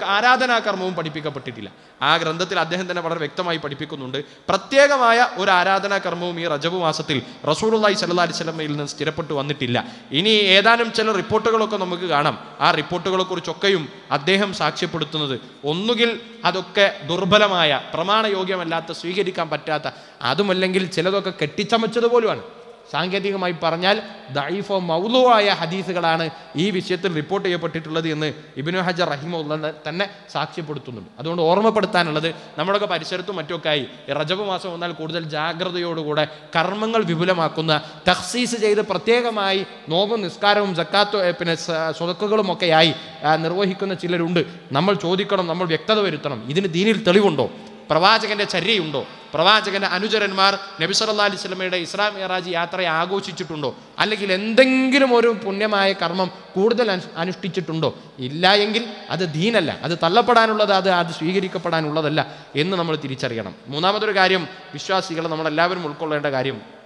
A: ആരാധനാകർമ്മവും പഠിപ്പിക്കപ്പെട്ടിട്ടില്ല. ആ ഗ്രന്ഥത്തിൽ അദ്ദേഹം തന്നെ വളരെ വ്യക്തമായി പഠിപ്പിക്കുന്നുണ്ട്. പ്രത്യേകമായ ഒരു ആരാധനാ കർമ്മവും ഈ റജബ് മാസത്തിൽ റസൂലുള്ളാഹി സ്വല്ലല്ലാഹി അലൈഹി വസല്ലമയിൽ നിന്ന് സ്ഥിരപ്പെട്ടു വന്നിട്ടില്ല. ഇനി ഏതാനും ചില റിപ്പോർട്ടുകളൊക്കെ നമുക്ക് കാണാം. ആ റിപ്പോർട്ടുകളെ കുറിച്ചൊക്കെയും അദ്ദേഹം സാക്ഷ്യപ്പെടുത്തുന്നത് ഒന്നുകിൽ അതൊക്കെ ദുർബലമായ പ്രമാണയോഗ്യമല്ലാത്ത സ്വീകരിക്കാൻ പറ്റാത്ത അതുമല്ലെങ്കിൽ ചിലതൊക്കെ കെട്ടിച്ചമച്ചതുപോലുമാണ്. സാങ്കേതികമായി പറഞ്ഞാൽ ദൈഫോ മൗലുവായ ഹദീസുകളാണ് ഈ വിഷയത്തിൽ റിപ്പോർട്ട് ചെയ്യപ്പെട്ടിട്ടുള്ളത് എന്ന് ഇബിനു ഹജർ റഹിമുള്ള തന്നെ സാക്ഷ്യപ്പെടുത്തുന്നുണ്ട്. അതുകൊണ്ട് ഓർമ്മപ്പെടുത്താനുള്ളത് നമ്മുടെയൊക്കെ പരിസരത്തും മറ്റുമൊക്കെയായി. ആയി റജബ് മാസം വന്നാൽ കൂടുതൽ ജാഗ്രതയോടുകൂടെ കർമ്മങ്ങൾ വിപുലമാക്കുന്ന തഹ്സീസ് ചെയ്ത് പ്രത്യേകമായി നോമ്പും നിസ്കാരവും ജക്കാത്തോ പിന്നെ സ്വതക്കുകളും ഒക്കെയായി നിർവഹിക്കുന്ന ചിലരുണ്ട്. നമ്മൾ ചോദിക്കണം നമ്മൾ വ്യക്തത വരുത്തണം. ഇതിന് ദീനിൽ തെളിവുണ്ടോ? പ്രവാചകന്റെ ചര്യയുണ്ടോ? പ്രവാചകന്റെ അനുചരന്മാർ നബി സല്ലാ അലൈഹി സ്വലമയുടെ ഇസ്ലാം മിറാജ് യാത്രയെ ആഘോഷിച്ചിട്ടുണ്ടോ? അല്ലെങ്കിൽ എന്തെങ്കിലും ഒരു പുണ്യമായ കർമ്മം കൂടുതൽ അനുഷ്ഠിച്ചിട്ടുണ്ടോ? ഇല്ല എങ്കിൽ അത് ദീനല്ല. അത് തള്ളപ്പെടാനുള്ളത് അത് അത് സ്വീകരിക്കപ്പെടാനുള്ളതല്ല എന്ന് നമ്മൾ തിരിച്ചറിയണം. മൂന്നാമതൊരു കാര്യം വിശ്വാസികൾ നമ്മളെല്ലാവരും ഉൾക്കൊള്ളേണ്ട കാര്യം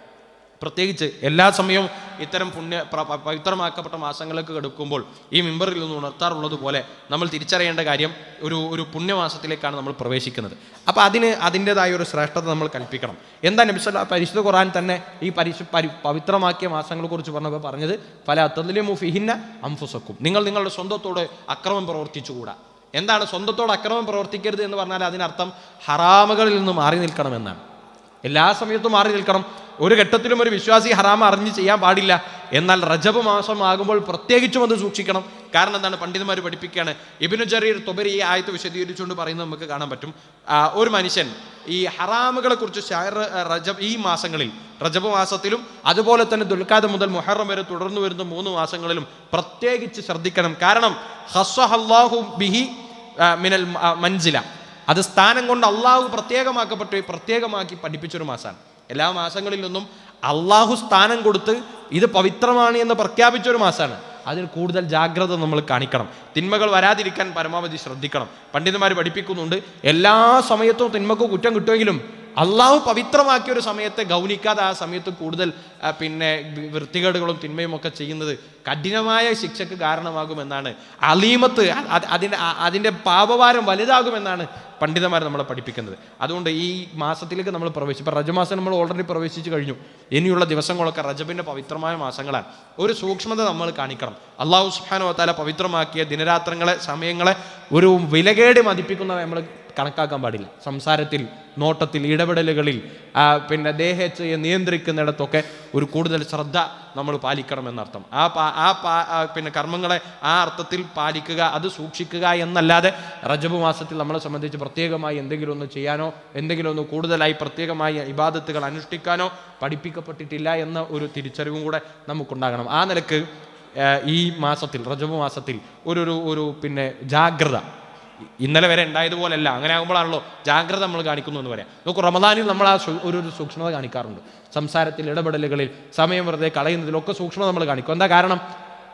A: പ്രത്യേകിച്ച് എല്ലാ സമയവും ഇത്തരം പുണ്യ പവിത്രമാക്കപ്പെട്ട മാസങ്ങൾക്ക് കടക്കുമ്പോൾ ഈ മിമ്പറിൽ നിന്ന് ഉണർത്താറുള്ളത് പോലെ നമ്മൾ തിരിച്ചറിയേണ്ട കാര്യം ഒരു ഒരു പുണ്യമാസത്തിലേക്കാണ് നമ്മൾ പ്രവേശിക്കുന്നത്. അപ്പോൾ അതിന് അതിന്റെതായ ഒരു ശ്രേഷ്ഠത നമ്മൾ കൽപ്പിക്കണം. എന്താ നബിസ്വല്ല പരിശുദ്ധ ഖുറാൻ തന്നെ ഈ പരിശു പരി പവിത്രമാക്കിയ മാസങ്ങളെക്കുറിച്ച് പറഞ്ഞപ്പോൾ പറഞ്ഞത്? പല അത്തലിമു ഫിഹിന്ന അംഫുസക്കും. നിങ്ങൾ നിങ്ങളുടെ സ്വന്തത്തോട് അക്രമം പ്രവർത്തിച്ചുകൂടാ. എന്താണ് സ്വന്തത്തോട് അക്രമം പ്രവർത്തിക്കരുത് എന്ന് പറഞ്ഞാൽ അതിനർത്ഥം ഹറാമുകളിൽ നിന്ന് മാറി നിൽക്കണം എന്നാണ് എല്ലാ സമയത്തും മാറി നിൽക്കണം. ഒരു ഘട്ടത്തിലും ഒരു വിശ്വാസി ഹറാമ അറിഞ്ഞ് ചെയ്യാൻ പാടില്ല. എന്നാൽ റജബ് മാസം ആകുമ്പോൾ പ്രത്യേകിച്ചും അത് സൂക്ഷിക്കണം. കാരണം എന്താണ്? പണ്ഡിതന്മാർ പഠിപ്പിക്കുകയാണ്. ഇബിനു ജറീർ തൊബരി ഈ ആയത്ത് വിശദീകരിച്ചുകൊണ്ട് പറയുന്നത് നമുക്ക് കാണാൻ പറ്റും. ഒരു മനുഷ്യൻ ഈ ഹറാമുകളെ കുറിച്ച് ഷായർ റജബ് ഈ മാസങ്ങളിൽ റജബ് മാസത്തിലും അതുപോലെ തന്നെ ദുൽഖാദ് മുതൽ മുഹറം വരെ തുടർന്നു വരുന്ന മൂന്ന് മാസങ്ങളിലും പ്രത്യേകിച്ച് ശ്രദ്ധിക്കണം. കാരണം ഹസ്വഹല്ലാഹു ബിഹി മിനൽ മഞ്ജില അത് സ്ഥാനം കൊണ്ട് അള്ളാഹു പ്രത്യേകമാക്കപ്പെട്ട്. പ്രത്യേകമാക്കി പഠിപ്പിച്ചൊരു മാസമാണ് എല്ലാ മാസങ്ങളിൽ നിന്നും അള്ളാഹു സ്ഥാനം കൊടുത്ത് ഇത് പവിത്രമാണ് എന്ന് പ്രഖ്യാപിച്ച ഒരു മാസമാണ് അതിൽ കൂടുതൽ ജാഗ്രത നമ്മൾ കാണിക്കണം. തിന്മകൾ വരാതിരിക്കാൻ പരമാവധി ശ്രദ്ധിക്കണം. പണ്ഡിതന്മാർ പഠിപ്പിക്കുന്നുണ്ട് എല്ലാ സമയത്തും തിന്മക്ക് കുറ്റം കിട്ടുമെങ്കിലും അള്ളാഹു പവിത്രമാക്കിയ ഒരു സമയത്തെ ഗൗനിക്കാതെ ആ സമയത്ത് കൂടുതൽ പിന്നെ വൃത്തികേടുകളും തിന്മയും ഒക്കെ ചെയ്യുന്നത് കഠിനമായ ശിക്ഷക്ക് കാരണമാകുമെന്നാണ്. അലീമത്ത് അതിന്റെ അതിന്റെ പാപഭാരം വലുതാകുമെന്നാണ് പണ്ഡിതന്മാർ നമ്മളെ പഠിപ്പിക്കുന്നത്. അതുകൊണ്ട് ഈ മാസത്തിലേക്ക് നമ്മൾ പ്രവേശിച്ചു. ഇപ്പം റജമാസം നമ്മൾ ഓൾറെഡി പ്രവേശിച്ചു കഴിഞ്ഞു. ഇനിയുള്ള ദിവസങ്ങളൊക്കെ റജബിന്റെ പവിത്രമായ മാസങ്ങളാണ്. ഒരു സൂക്ഷ്മത നമ്മൾ കാണിക്കണം. അള്ളാഹു സുഹാനോ താല പവിത്രമാക്കിയ ദിനരാത്രങ്ങളെ സമയങ്ങളെ ഒരു വിലകേട് മതിപ്പിക്കുന്ന നമ്മൾ കണക്കാക്കാൻ പാടില്ല. സംസാരത്തിൽ നോട്ടത്തിൽ ഇടപെടലുകളിൽ പിന്നെ ദേഹേച്ഛയെ നിയന്ത്രിക്കുന്നിടത്തൊക്കെ ഒരു കൂടുതൽ ശ്രദ്ധ നമ്മൾ പാലിക്കണം എന്നർത്ഥം ആ പാ ആ പാ പിന്നെ കർമ്മങ്ങളെ ആ അർത്ഥത്തിൽ പാലിക്കുക അത് സൂക്ഷിക്കുക എന്നല്ലാതെ റജബ് മാസത്തിൽ നമ്മളെ സംബന്ധിച്ച് പ്രത്യേകമായി എന്തെങ്കിലും ഒന്ന് ചെയ്യാനോ എന്തെങ്കിലും ഒന്ന് കൂടുതലായി പ്രത്യേകമായി ഇബാദത്തുകൾ അനുഷ്ഠിക്കാനോ പഠിപ്പിക്കപ്പെട്ടിട്ടില്ല എന്ന ഒരു തിരിച്ചറിവും കൂടെ നമുക്കുണ്ടാകണം. ആ നിലയ്ക്ക് ഈ മാസത്തിൽ റജബ് മാസത്തിൽ ഒരു ഒരു ഒരു പിന്നെ ജാഗ്രത ഇന്നലെ വരെ ഉണ്ടായതുപോലല്ല അങ്ങനെ ആകുമ്പോഴാണല്ലോ ജാഗ്രത നമ്മൾ കാണിക്കുന്നു എന്ന് പറയാം. നോക്കൂ റമദാനിൽ നമ്മൾ ആ ഒരു ഒരു സൂക്ഷ്മത കാണിക്കാറുണ്ട്. സംസാരത്തിൽ ഇടപെടലുകളിൽ സമയം വെറുതെ കളയുന്നതിലൊക്കെ സൂക്ഷ്മത നമ്മൾ കാണിക്കും. എന്താ കാരണം?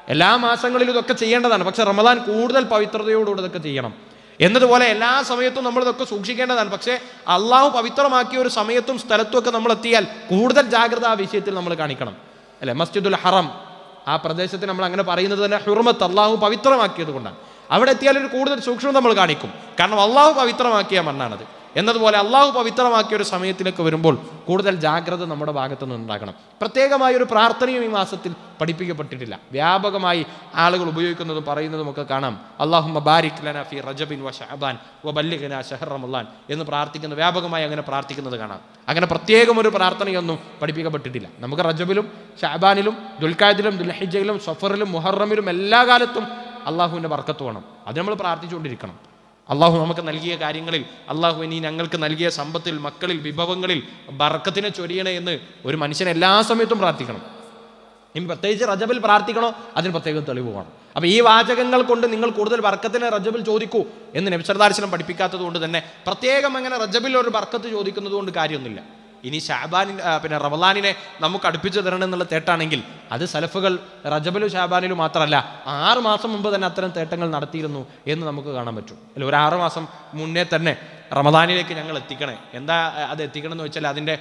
A: എല്ലാ മാസങ്ങളിലും ഇതൊക്കെ ചെയ്യേണ്ടതാണ്. പക്ഷെ റമദാൻ കൂടുതൽ പവിത്രതയോടുകൂടെ ഇതൊക്കെ ചെയ്യണം. എന്നതുപോലെ എല്ലാ സമയത്തും നമ്മൾ ഇതൊക്കെ സൂക്ഷിക്കേണ്ടതാണ്. പക്ഷേ അള്ളാഹു പവിത്രമാക്കിയ ഒരു സമയത്തും സ്ഥലത്തും ഒക്കെ നമ്മൾ എത്തിയാൽ കൂടുതൽ ജാഗ്രത ആ വിഷയത്തിൽ നമ്മൾ കാണിക്കണം. അല്ലെ? മസ്ജിദുൽ ഹറം. ആ പ്രദേശത്ത് നമ്മൾ അങ്ങനെ പറയുന്നത് തന്നെ ഹുർമത്ത് അള്ളാഹു പവിത്രമാക്കിയത് കൊണ്ടാണ്. അവിടെ എത്തിയാൽ ഒരു കൂടുതൽ സൂക്ഷ്മത നമ്മൾ കാണിക്കും. കാരണം അള്ളാഹു പവിത്രമാക്കിയ മണ്ണാണത്. എന്നതുപോലെ അള്ളാഹു പവിത്രമാക്കിയ ഒരു സമയത്തിലേക്ക് വരുമ്പോൾ കൂടുതൽ ജാഗ്രത നമ്മുടെ ഭാഗത്തു നിന്നുണ്ടാകണം പ്രത്യേകമായ ഒരു പ്രാർത്ഥനയും ഈ മാസത്തിൽ പഠിപ്പിക്കപ്പെട്ടിട്ടില്ല. വ്യാപകമായി ആളുകൾ ഉപയോഗിക്കുന്നതും പറയുന്നതും ഒക്കെ കാണാം. അള്ളാഹു മബാരിക് ലന ഫി റജബിൻ വ ഷഹബാൻ വ ബല്ലിഖന ഷഹർ റമലാൻ എന്ന് പ്രാർത്ഥിക്കുന്നു വ്യാപകമായി അങ്ങനെ പ്രാർത്ഥിക്കുന്നത് കാണാം. അങ്ങനെ പ്രത്യേകം ഒരു പ്രാർത്ഥനയൊന്നും പഠിപ്പിക്കപ്പെട്ടിട്ടില്ല. നമുക്ക് റജബിലും ഷഹബാനിലും ദുൽഖാദിലും ദുൽഹിജയിലും സഫറിലും മുഹറമിലും എല്ലാ കാലത്തും അള്ളാഹുവിന്റെ ബർക്കത്ത് വേണം. അത് നമ്മൾ പ്രാർത്ഥിച്ചുകൊണ്ടിരിക്കണം. അള്ളാഹു നമുക്ക് നൽകിയ കാര്യങ്ങളിൽ അള്ളാഹു ഇനി ഞങ്ങൾക്ക് നൽകിയ സമ്പത്തിൽ മക്കളിൽ വിഭവങ്ങളിൽ ബർക്കത്തിനെ ചൊരിയണേ എന്ന് ഒരു മനുഷ്യൻ എല്ലാ സമയത്തും പ്രാർത്ഥിക്കണം. ഇനി പ്രത്യേകിച്ച് റജബിൽ പ്രാർത്ഥിക്കണോ? അതിന് പ്രത്യേകം തെളിവ് വേണം. അപ്പോൾ ഈ വാചകങ്ങൾ കൊണ്ട് നിങ്ങൾ കൂടുതൽ വർക്കത്തിനെ റജബിൽ ചോദിക്കൂ എന്ന് നബിസർദാർശനം പഠിപ്പിക്കാത്തത് കൊണ്ട് തന്നെ പ്രത്യേകം അങ്ങനെ റജബിൽ ഒരു ബർക്കത്ത് ചോദിക്കുന്നത് കൊണ്ട് കാര്യമൊന്നുമില്ല. ഇനി ഷാബാനിൽ പിന്നെ റമലാനിനെ നമുക്ക് അടുപ്പിച്ചു തരണം എന്നുള്ള തേട്ടാണെങ്കിൽ അത് സലഫുകൾ റജബലു ഷാബാനിലും മാത്രമല്ല ആറ് മാസം മുമ്പ് തന്നെ അത്തരം തേട്ടങ്ങൾ നടത്തിയിരുന്നു എന്ന് നമുക്ക് കാണാൻ പറ്റും. അല്ല ഒരു ആറ് മാസം മുന്നേ തന്നെ റമദാനിലേക്ക് ഞങ്ങൾ എത്തിക്കണേ. എന്താ അത് എത്തിക്കണം എന്ന് വെച്ചാൽ അതിന്റെ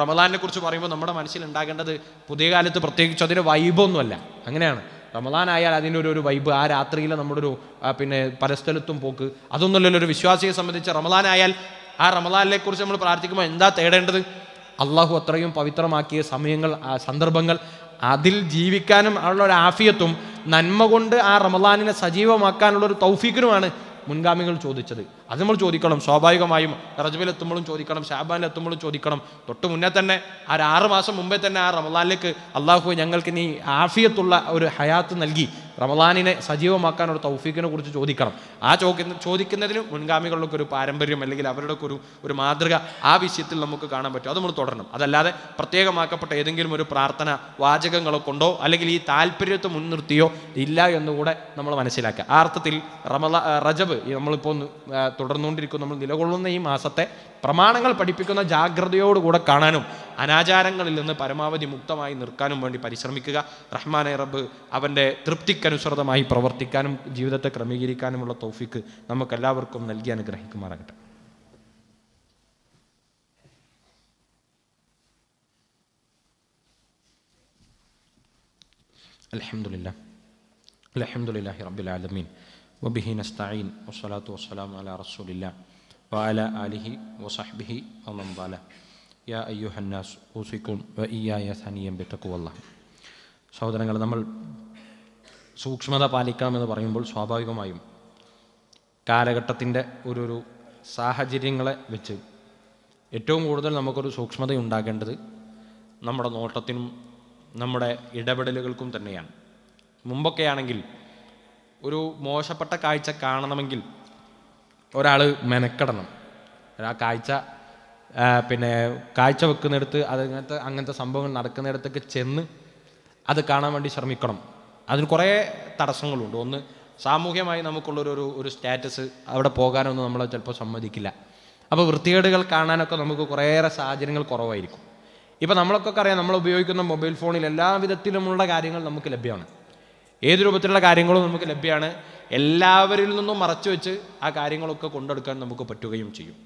A: റമദാനിനെ കുറിച്ച് പറയുമ്പോൾ നമ്മുടെ മനസ്സിൽ ഉണ്ടാകേണ്ടത് പുതിയ കാലത്ത് പ്രത്യേകിച്ച് അതിന് വൈബൊന്നുമല്ല അങ്ങനെയാണ്. റമദാൻ ആയാൽ അതിന്റെ ഒരു വൈബ് ആ രാത്രിയിലെ നമ്മുടെ ഒരു പിന്നെ പല സ്ഥലത്തും പോക്ക് അതൊന്നുമല്ലല്ലോ ഒരു വിശ്വാസിയെ സംബന്ധിച്ച് റമദാൻ ആയാൽ ആ റമദാനിനെ കുറിച്ച് നമ്മൾ പ്രാർത്ഥിക്കുമ്പോൾ എന്താ തേടേണ്ടത്? അള്ളാഹു അത്രയും പവിത്രമാക്കിയ സമയങ്ങൾ സന്ദർഭങ്ങൾ അതിൽ ജീവിക്കാനും ഉള്ള ഒരു ആഫിയത്തും നന്മ കൊണ്ട് ആ റമദാനിനെ സജീവമാക്കാനുള്ള ഒരു തൗഫീഖിനുമാണ് മുൻഗാമികൾ ചോദിച്ചത്. അത് നമ്മൾ ചോദിക്കണം. സ്വാഭാവികമായും റജബിലെത്തുമ്പോഴും ചോദിക്കണം ഷാബാനിലെത്തുമ്പോഴും ചോദിക്കണം. തൊട്ട് മുന്നേ തന്നെ ആ ആറ് മാസം മുമ്പേ തന്നെ ആ റമദാനിലേക്ക് അള്ളാഹു ഞങ്ങൾക്ക് നീ ആഫിയത്തുള്ള ഒരു ഹയാത്ത് നൽകി. റമദാനിനെ സജീവമാക്കാൻ ഒരു തൗഫീഖിനെ കുറിച്ച് ചോദിക്കണം. ആ ചോദിക്കുന്ന ചോദിക്കുന്നതിന് മുൻഗാമികളിലൊക്കെ ഒരു പാരമ്പര്യം അല്ലെങ്കിൽ അവരുടെ ഒരു ഒരു മാതൃക ആ വിഷയത്തിൽ നമുക്ക് കാണാൻ പറ്റും. അത് നമ്മൾ തുടരണം. അതല്ലാതെ പ്രത്യേകമാക്കപ്പെട്ട ഏതെങ്കിലും ഒരു പ്രാർത്ഥന വാചകങ്ങളോ കൊണ്ടോ അല്ലെങ്കിൽ ഈ താല്പര്യത്തെ മുൻനിർത്തിയോ ഇല്ല എന്നുകൂടെ നമ്മൾ മനസ്സിലാക്കുക. ആ അർത്ഥത്തിൽ റമല റജബ് നമ്മളിപ്പോൾ തുടർന്നുകൊണ്ടിരിക്കും നമ്മൾ നിലകൊള്ളുന്ന ഈ മാസത്തെ പ്രമാണങ്ങൾ പഠിപ്പിക്കുന്ന ജാഗ്രതയോടുകൂടെ കാണാനും അനാചാരങ്ങളിൽ നിന്ന് പരമാവധി മുക്തമായി നിൽക്കാനും വേണ്ടി പരിശ്രമിക്കുക. റഹ്മാനെ റബ്ബ് അവന്റെ തൃപ്തിക്കനുസൃതമായി പ്രവർത്തിക്കാനും ജീവിതത്തെ ക്രമീകരിക്കാനുമുള്ള തോഫിക്ക് നമുക്കെല്ലാവർക്കും നൽകി അനുഗ്രഹിക്കുമാറാകട്ടെ. അലഹമുല്ല അലഹമുല്ലാ റബ്ബുലാലമീൻ വബിഹി നസ്തഈൻ. വസ്സലാത്തു വസ്സലാം അല റസൂലില്ല. വഅല ആലിഹി വസഹ്ബിഹി വമൻ വാല. യാ അയ്യുഹന്നാസ് ഊസിക്കും വ ഇയായ സനിയം ബിത്തക്കുവല്ല സഹോദരങ്ങൾ നമ്മൾ സൂക്ഷ്മത പാലിക്കണമെന്ന് പറയുമ്പോൾ സ്വാഭാവികമായും കാലഘട്ടത്തിന്റെ ഒരു ഒരു സാഹചര്യങ്ങളെ വെച്ച് ഏറ്റവും കൂടുതൽ നമുക്കൊരു സൂക്ഷ്മത ഉണ്ടാകേണ്ടത് നമ്മുടെ നോട്ടത്തിനും നമ്മുടെ ഇടപെടലുകൾക്കും തന്നെയാണ്. മുമ്പൊക്കെയാണെങ്കിൽ ഒരു മോശപ്പെട്ട കാഴ്ച കാണണമെങ്കിൽ ഒരാൾ മെനക്കെടണം. ആ കാഴ്ച പിന്നെ കാഴ്ച വെക്കുന്നിടത്ത് അത് അങ്ങനത്തെ അങ്ങനത്തെ സംഭവങ്ങൾ നടക്കുന്നിടത്തൊക്കെ ചെന്ന് അത് കാണാൻ വേണ്ടി ശ്രമിക്കണം. അതിന് കുറേ തടസ്സങ്ങളുണ്ട്. ഒന്ന് സാമൂഹ്യമായി നമുക്കുള്ളൊരു ഒരു സ്റ്റാറ്റസ് അവിടെ പോകാനൊന്നും നമ്മൾ ചിലപ്പോൾ സമ്മതിക്കില്ല. അപ്പോൾ വൃത്തികേടുകൾ കാണാനൊക്കെ നമുക്ക് കുറേയേറെ സാഹചര്യങ്ങൾ കുറവായിരിക്കും. ഇപ്പോൾ നമ്മളൊക്കെ അറിയാം നമ്മൾ ഉപയോഗിക്കുന്ന മൊബൈൽ ഫോണിൽ എല്ലാ വിധത്തിലുമുള്ള കാര്യങ്ങൾ നമുക്ക് ലഭ്യമാണ്. ഏത് രൂപത്തിലുള്ള കാര്യങ്ങളും നമുക്ക് ലഭ്യമാണ്. എല്ലാവരിൽ നിന്നും മറച്ചു വെച്ച് ആ കാര്യങ്ങളൊക്കെ കൊണ്ടെടുക്കാൻ നമുക്ക് പറ്റുകയും ചെയ്യും.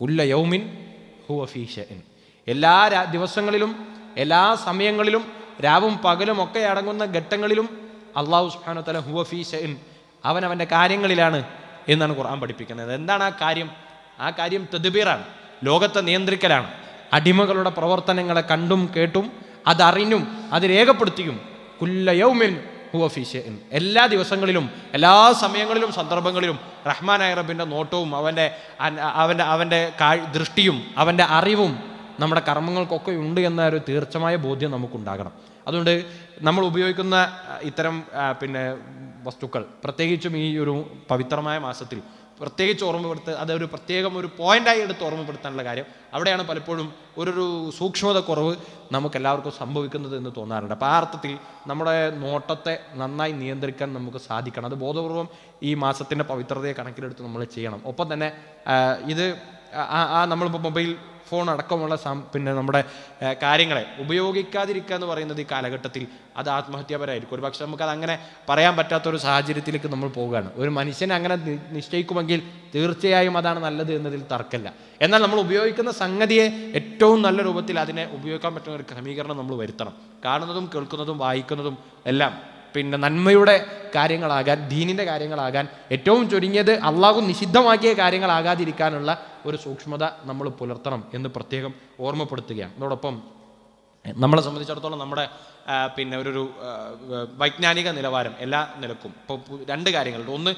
A: കുല്ല യൗമിൻ ഹുവ ഫീ ഷൈൻ എല്ലാ ദിവസങ്ങളിലും എല്ലാ സമയങ്ങളിലും രാവും പകലും ഒക്കെ അടങ്ങുന്ന ഘട്ടങ്ങളിലും അള്ളാഹു സുബ്ഹാനഹു തല തആല ഹുവ ഫീ ഷൈൻ അവൻ അവന്റെ കാര്യങ്ങളിലാണ് എന്നാണ് ഖുർആൻ പഠിപ്പിക്കുന്നത്. എന്താണ് ആ കാര്യം? ആ കാര്യം തെതുബീറാണ് ലോകത്തെ നിയന്ത്രിക്കലാണ്. അടിമകളുടെ പ്രവർത്തനങ്ങളെ കണ്ടും കേട്ടും അതറിഞ്ഞും അത് രേഖപ്പെടുത്തിയും. കുല്ല യൗമിൻ ഹുവ ഫീ ഷൈഇൻ. എല്ലാ ദിവസങ്ങളിലും എല്ലാ സമയങ്ങളിലും സന്ദർഭങ്ങളിലും റഹ്മാനായ റബ്ബിന്റെ നോട്ടവും അവന്റെ അവന്റെ അവന്റെ ദൃഷ്ടിയും അവന്റെ അറിവും നമ്മുടെ കർമ്മങ്ങൾക്കൊക്കെ ഉണ്ട് എന്ന ഒരു തീർച്ചമായ ബോധ്യം നമുക്കുണ്ടാകണം അതുകൊണ്ട് നമ്മൾ ഉപയോഗിക്കുന്ന ഇത്തരം പിന്നെ വസ്തുക്കൾ പ്രത്യേകിച്ചും ഈ ഒരു പവിത്രമായ മാസത്തിൽ പ്രത്യേകിച്ച് ഓർമ്മപ്പെടുത്ത് അതൊരു പ്രത്യേകം ഒരു പോയിന്റായി എടുത്ത് ഓർമ്മപ്പെടുത്താനുള്ള കാര്യം. അവിടെയാണ് പലപ്പോഴും ഒരു ഒരു സൂക്ഷ്മത കുറവ് നമുക്ക് എല്ലാവർക്കും സംഭവിക്കുന്നത് എന്ന് തോന്നാറുണ്ട്. അപ്പോൾ ആ അർത്ഥത്തിൽ നമ്മുടെ നോട്ടത്തെ നന്നായി നിയന്ത്രിക്കാൻ നമുക്ക് സാധിക്കണം. അത് ബോധപൂർവം ഈ മാസത്തിന്റെ പവിത്രതയെ കണക്കിലെടുത്ത് നമ്മൾ ചെയ്യണം. ഒപ്പം തന്നെ ഇത് ആ നമ്മളിപ്പോൾ മൊബൈൽ ഫോൺ അടക്കമുള്ള സം പിന്നെ നമ്മുടെ കാര്യങ്ങളെ ഉപയോഗിക്കാതിരിക്കുക എന്ന് പറയുന്നത് ഈ കാലഘട്ടത്തിൽ അത് ആത്മഹത്യാപരമായിരിക്കും. ഒരു പക്ഷെ നമുക്കത് അങ്ങനെ പറയാൻ പറ്റാത്ത ഒരു സാഹചര്യത്തിലേക്ക് നമ്മൾ പോവുകയാണ്. ഒരു മനുഷ്യനെ അങ്ങനെ നിശ്ചയിക്കുമെങ്കിൽ തീർച്ചയായും അതാണ് നല്ലത് എന്നതിൽ തർക്കമില്ല. എന്നാൽ നമ്മൾ ഉപയോഗിക്കുന്ന സംഗതിയെ ഏറ്റവും നല്ല രൂപത്തിൽ അതിനെ ഉപയോഗിക്കാൻ പറ്റുന്ന ഒരു ക്രമീകരണം നമ്മൾ വരുത്തണം. കാണുന്നതും കേൾക്കുന്നതും വായിക്കുന്നതും എല്ലാം പിന്നെ നന്മയുടെ കാര്യങ്ങളാകാൻ ദീനിന്റെ കാര്യങ്ങളാകാൻ ഏറ്റവും ചുരുങ്ങിയത് അള്ളാഹു നിഷിദ്ധമാക്കിയ കാര്യങ്ങളാകാതിരിക്കാനുള്ള ഒരു സൂക്ഷ്മത നമ്മൾ പുലർത്തണം എന്ന് പ്രത്യേകം ഓർമ്മപ്പെടുത്തുകയാണ്. അതോടൊപ്പം നമ്മളെ സംബന്ധിച്ചിടത്തോളം നമ്മുടെ പിന്നെ ഒരു വൈജ്ഞാനിക നിലവാരം എല്ലാ നിലക്കും. ഇപ്പോൾ രണ്ട് കാര്യങ്ങളുണ്ട്. ഒന്ന്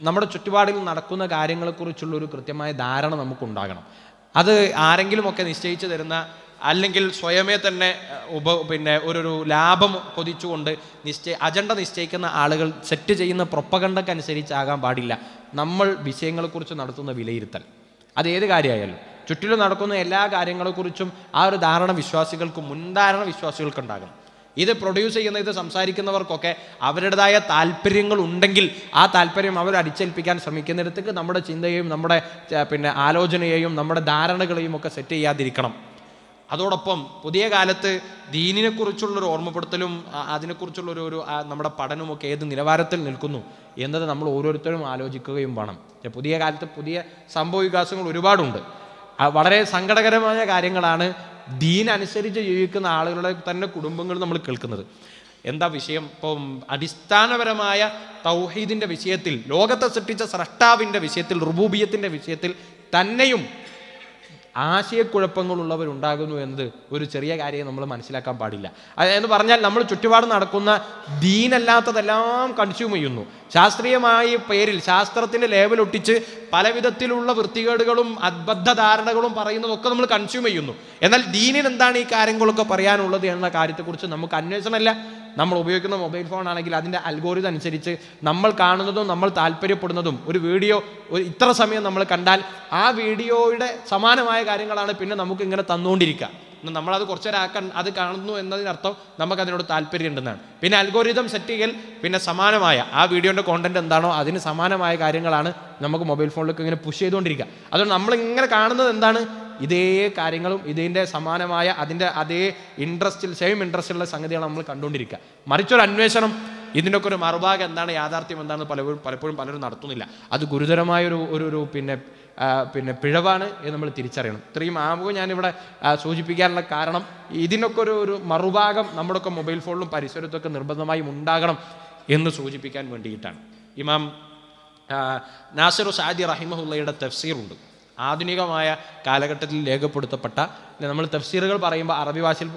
A: നമ്മുടെ ചുറ്റുപാടിൽ നടക്കുന്ന കാര്യങ്ങളെക്കുറിച്ചുള്ള ഒരു കൃത്യമായ ധാരണ നമുക്കുണ്ടാകണം. അത് ആരെങ്കിലുമൊക്കെ നിശ്ചയിച്ചു തരുന്ന അല്ലെങ്കിൽ സ്വയമേ തന്നെ ഉപ പിന്നെ ഒരു ലാഭം കൊതിച്ചുകൊണ്ട് നിശ്ചയ അജണ്ട നിശ്ചയിക്കുന്ന ആളുകൾ സെറ്റ് ചെയ്യുന്ന പ്രൊപ്പകണ്ടക്കനുസരിച്ചാകാൻ പാടില്ല. നമ്മൾ വിഷയങ്ങളെക്കുറിച്ച് നടത്തുന്ന വിലയിരുത്തൽ. അത് ഏത് കാര്യമായാലും. ചുറ്റിലും നടക്കുന്ന എല്ലാ കാര്യങ്ങളെക്കുറിച്ചും ആ ഒരു ധാരണ വിശ്വാസികൾക്ക് മുൻധാരണ വിശ്വാസികൾക്ക് ഉണ്ടാകണം ഇത് പ്രൊഡ്യൂസ് ചെയ്യുന്ന ഇത് സംസാരിക്കുന്നവർക്കൊക്കെ അവരുടേതായ താല്പര്യങ്ങൾ ഉണ്ടെങ്കിൽ ആ താല്പര്യം അവർ അടിച്ചേൽപ്പിക്കാൻ ശ്രമിക്കുന്നിടത്തേക്ക് നമ്മുടെ ചിന്തയെയും നമ്മുടെ പിന്നെ ആലോചനയെയും നമ്മുടെ ധാരണകളെയും ഒക്കെ സെറ്റ് ചെയ്യാതിരിക്കണം. അതോടൊപ്പം പുതിയ കാലത്ത് ദീനിനെക്കുറിച്ചുള്ളൊരു ഓർമ്മപ്പെടുത്തലും അതിനെക്കുറിച്ചുള്ളൊരു ഒരു നമ്മുടെ പഠനമൊക്കെ ഏത് നിലവാരത്തിൽ നിൽക്കുന്നു എന്നത് നമ്മൾ ഓരോരുത്തരും ആലോചിക്കുകയും വേണം. പുതിയ കാലത്ത് പുതിയ സംഭവ വികാസങ്ങൾ ഒരുപാടുണ്ട്. വളരെ സങ്കടകരമായ കാര്യങ്ങളാണ് ദീൻ അനുസരിച്ച് ജീവിക്കുന്ന ആളുകളുടെ തന്നെ കുടുംബങ്ങൾ നമ്മൾ കേൾക്കുന്നത്. എന്താ വിഷയം? ഇപ്പം അടിസ്ഥാനപരമായ തൗഹീദിന്റെ വിഷയത്തിൽ ലോകത്തെ സൃഷ്ടിച്ച സ്രഷ്ടാവിന്റെ വിഷയത്തിൽ റുബൂബിയത്തിന്റെ വിഷയത്തിൽ തന്നെയും ആശയക്കുഴപ്പങ്ങളുള്ളവരുണ്ടാകുന്നു എന്നത് ഒരു ചെറിയ കാര്യം നമ്മൾ മനസ്സിലാക്കാൻ പാടില്ല. എന്ന് പറഞ്ഞാൽ നമ്മൾ ചുറ്റുപാട് നടക്കുന്ന ദീനല്ലാത്തതെല്ലാം കൺസ്യൂം ചെയ്യുന്നു. ശാസ്ത്രീയമായ പേരിൽ ശാസ്ത്രത്തിന്റെ ലേബൽ ഒട്ടിച്ച് പല വിധത്തിലുള്ള വൃത്തികേടുകളും അബദ്ധ ധാരണകളും പറയുന്നതൊക്കെ നമ്മൾ കൺസ്യൂം ചെയ്യുന്നു. എന്നാൽ ദീനിന് എന്താണ് ഈ കാര്യങ്ങളൊക്കെ പറയാനുള്ളത് എന്ന കാര്യത്തെക്കുറിച്ച് നമുക്ക് അന്വേഷണമില്ല. നമ്മൾ ഉപയോഗിക്കുന്ന മൊബൈൽ ഫോൺ ആണെങ്കിൽ അതിന്റെ അൽഗോരിതം അനുസരിച്ച് നമ്മൾ കാണുന്നതും നമ്മൾ താല്പര്യപ്പെടുന്നതും ഒരു വീഡിയോ ഒരു ഇത്ര സമയം നമ്മൾ കണ്ടാൽ ആ വീഡിയോയുടെ സമാനമായ കാര്യങ്ങളാണ് പിന്നെ നമുക്ക് ഇങ്ങനെ തന്നുകൊണ്ടിരിക്കുക. നമ്മളത് നമ്മളത് കുറച്ചൊരാക്കാൻ അത് കാണുന്നു എന്നതിനർത്ഥം നമുക്ക് അതിനോട് താല്പര്യം ഉണ്ടെന്നാണ്. പിന്നെ അൽഗോരിതം സെറ്റ് ചെയ്യൽ പിന്നെ സമാനമായ ആ വീഡിയോന്റെ കോണ്ടന്റ് എന്താണോ അതിന് സമാനമായ കാര്യങ്ങളാണ് നമുക്ക് മൊബൈൽ ഫോണിലേക്ക് ഇങ്ങനെ പുഷ് ചെയ്തുകൊണ്ടിരിക്കുക. അതുകൊണ്ട് നമ്മൾ ഇങ്ങനെ കാണുന്നത് എന്താണ്? ഇതേ കാര്യങ്ങളും ഇതിന്റെ സമാനമായ അതിന്റെ അതേ ഇൻട്രസ്റ്റിൽ സെയിം ഇൻട്രസ്റ്റിലുള്ള സംഗതിയാണ് നമ്മൾ കണ്ടുകൊണ്ടിരിക്കുക. മറിച്ചൊരു അന്വേഷണം ഇതിന്റെയൊക്കെ ഒരു മറുഭാഗം എന്താണ് യാഥാർത്ഥ്യം എന്താണെന്ന് പലപ്പോഴും പലപ്പോഴും പലരും നടത്തുന്നില്ല. അത് ഗുരുതരമായൊരു ഒരു ഒരു പിന്നെ പിന്നെ പിഴവാണ് എന്ന് നമ്മൾ തിരിച്ചറിയണം. ഇത്രയും ആമുഖം ഞാനിവിടെ സൂചിപ്പിക്കാനുള്ള കാരണം ഇതിനൊക്കെ ഒരു ഒരു മറുഭാഗം നമ്മുടെയൊക്കെ മൊബൈൽ ഫോണിലും പരിസരത്തൊക്കെ നിർബന്ധമായും ഉണ്ടാകണം എന്ന് സൂചിപ്പിക്കാൻ വേണ്ടിയിട്ടാണ്. ഇമാം നാസിറു സാദി റഹിമഹുള്ളയുടെ തഫ്സീറുണ്ട്. ആധുനികമായ കാലഘട്ടത്തിൽ രേഖപ്പെടുത്തപ്പെട്ട നമ്മൾ തഫ്സീറുകൾ പറയുമ്പോൾ അറബി ഭാഷയിൽ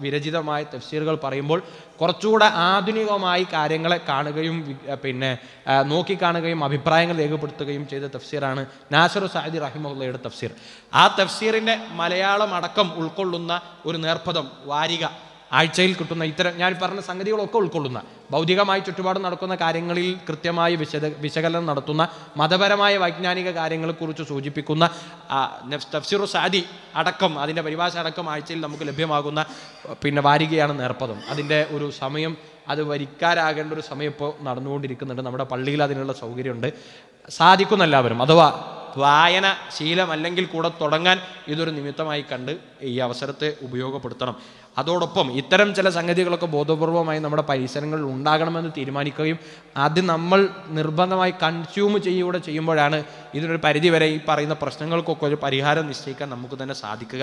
A: വിരചിതമായ തഫ്സീറുകൾ പറയുമ്പോൾ കുറച്ചുകൂടെ ആധുനികമായി കാര്യങ്ങളെ കാണുകയും പിന്നെ നോക്കിക്കാണുകയും അഭിപ്രായങ്ങൾ രേഖപ്പെടുത്തുകയും ചെയ്ത തഫ്സീറാണ് നാസറു സാഹിദി റഹിമുള്ളയുടെ തഫ്സീർ. ആ തഫ്സീറിന്റെ മലയാളം അടക്കം ഉൾക്കൊള്ളുന്ന ഒരു നേർപ്പദം വാരിക. ആഴ്ചയിൽ കിട്ടുന്ന ഇത്തരം ഞാൻ പറഞ്ഞ സംഗതികളൊക്കെ ഉൾക്കൊള്ളുന്ന ഭൗതികമായി ചുറ്റുപാട് നടക്കുന്ന കാര്യങ്ങളിൽ കൃത്യമായി വിശദ വിശകലനം നടത്തുന്ന മതപരമായ വൈജ്ഞാനിക കാര്യങ്ങളെക്കുറിച്ച് സൂചിപ്പിക്കുന്ന തഫ്സിറു സാദി അടക്കം അതിന്റെ പരിഭാഷ അടക്കം ആഴ്ചയിൽ നമുക്ക് ലഭ്യമാകുന്ന പിന്നെ വാരികയാണ് നേർപ്പതും അതിന്റെ ഒരു സമയം അത് വരിക്കാരാകേണ്ട ഒരു സമയം ഇപ്പോൾ നടന്നുകൊണ്ടിരിക്കുന്നുണ്ട്. നമ്മുടെ പള്ളിയിൽ അതിനുള്ള സൗകര്യമുണ്ട്. സാധിക്കുന്ന എല്ലാവരും അഥവാ വായന ശീലമല്ലെങ്കിൽ കൂടെ തുടങ്ങാൻ ഇതൊരു നിമിത്തമായി കണ്ട് ഈ അവസരത്തെ ഉപയോഗപ്പെടുത്തണം. അതോടൊപ്പം ഇത്തരം ചില സംഗതികളൊക്കെ ബോധപൂർവമായി നമ്മുടെ പരിസരങ്ങളിൽ ഉണ്ടാകണമെന്ന് തീരുമാനിക്കുകയും അത് നമ്മൾ നിർബന്ധമായി കൺസ്യൂം ചെയ്യുകയൂടെ ചെയ്യുമ്പോഴാണ് ഇതിനൊരു പരിധിവരെ ഈ പറയുന്ന പ്രശ്നങ്ങൾക്കൊക്കെ ഒരു പരിഹാരം നിശ്ചയിക്കാൻ നമുക്ക് തന്നെ സാധിക്കുക.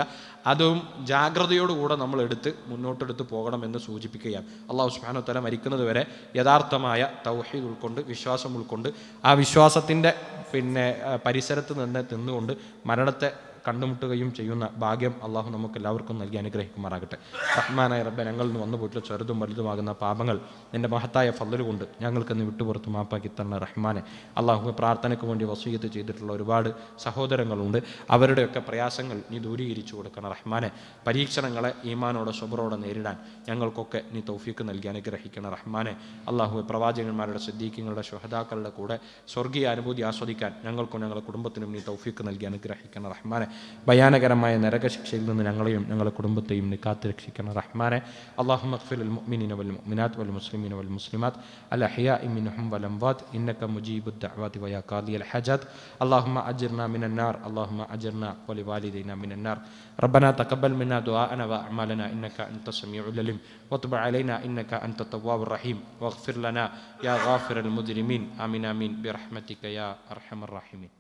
A: അതും ജാഗ്രതയോടുകൂടെ നമ്മൾ എടുത്ത് മുന്നോട്ടെടുത്ത് പോകണമെന്ന് സൂചിപ്പിക്കുകയാണ്. അള്ളാഹു തആല മരിക്കുന്നത് വരെ യഥാർത്ഥമായ തൗഹീദ് ഉൾക്കൊണ്ട് വിശ്വാസം ഉൾക്കൊണ്ട് ആ വിശ്വാസത്തിന്റെ പിന്നെ പരിസരത്ത് നിന്ന് നിന്നുകൊണ്ട് മരണത്തെ കണ്ടുമുട്ടുകയും ചെയ്യുന്ന ഭാഗ്യം അള്ളാഹു നമുക്ക് എല്ലാവർക്കും നൽകി അനുഗ്രഹിക്കുമാറാകട്ടെ. റഹ്മാനായ റബ്ബെ ഞങ്ങളിൽ നിന്ന് വന്നു പോയിട്ടുള്ള ചെറുതും വലുതുമാകുന്ന പാപങ്ങൾ നിന്റെ മഹത്തായ ഫല്ലു കൊണ്ട് ഞങ്ങൾക്ക് നീ വിട്ടുപുറത്ത് മാപ്പാക്കി തന്ന റഹ്മാനെ. അള്ളാഹു പ്രാർത്ഥനയ്ക്ക് വേണ്ടി വസീയത്ത് ചെയ്തിട്ടുള്ള ഒരുപാട് സഹോദരങ്ങളുണ്ട്. അവരുടെയൊക്കെ പ്രയാസങ്ങൾ നീ ദൂരീകരിച്ചു കൊടുക്കണം റഹ്മാനെ. പരീക്ഷണങ്ങളെ ഈമാനോടെ സ്വബറോടെ നേരിടാൻ ഞങ്ങൾക്കൊക്കെ നീ തൗഫീക്ക് നൽകി അനുഗ്രഹിക്കണം റഹ്മാനെ. അള്ളാഹു പ്രവാചകന്മാരുടെ സിദ്ദീഖ്യങ്ങളുടെ ശുഹദാക്കളുടെ കൂടെ സ്വർഗീയ അനുഭൂതി ആസ്വദിക്കാൻ ഞങ്ങൾക്കും ഞങ്ങളുടെ കുടുംബത്തിനും നീ തൗഫീക്ക് നൽകി അനുഗ്രഹിക്കണം റഹ്മാനെ. ഭയാനകരമായ നരകശിക്ഷയിൽ നിന്ന് ഞങ്ങളെയും ഞങ്ങളുടെ കുടുംബത്തെയും നീ കാത്തു രക്ഷിക്കണം റഹ്മാനെ അള്ളാഹു മഖ്ഫിൽ المؤمنين والمؤمنات والمسلمين والمسلمات الأحياء منهم والأموات إنك مجيب الدعوات ويا قاضي الحاجات اللهم أجرنا من النار اللهم أجرنا ولوالدينا من النار ربنا تقبل منا دعاءنا وأعمالنا إنك أنت السميع العليم وتب علينا إنك أنت التواب الرحيم واغفر لنا يا غافر المجرمين آمين آمين برحمتك يا أرحم الراحمين